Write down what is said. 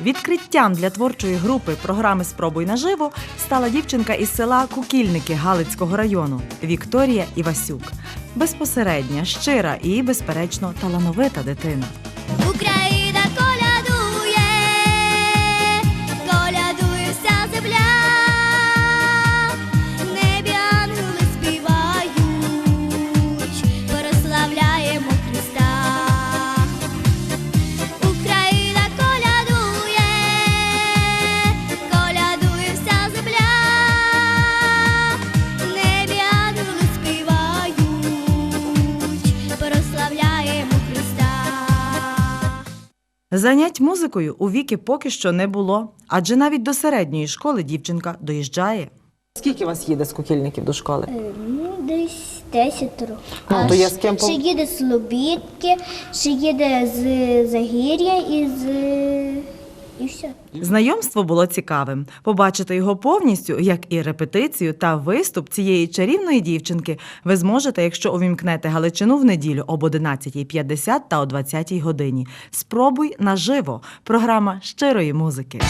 Відкриттям для творчої групи програми Спробуй наживо стала дівчинка із села Кукільники Галицького району Вікторія Івасюк. Безпосередня, щира і, безперечно, талановита дитина. Занять музикою у віки поки що не було, адже навіть до середньої школи дівчинка доїжджає. Скільки вас їде з кукільників до школи? Ну, десь років. Ну, то я з ким ще їде з Лобідки, ще їде з Загір'я і з. І все. Знайомство було цікавим. Побачити його повністю, як і репетицію та виступ цієї чарівної дівчинки, ви зможете, якщо увімкнете Галичину в неділю об 11.50 та о 20.00 годині. Спробуй наживо. Програма щирої музики.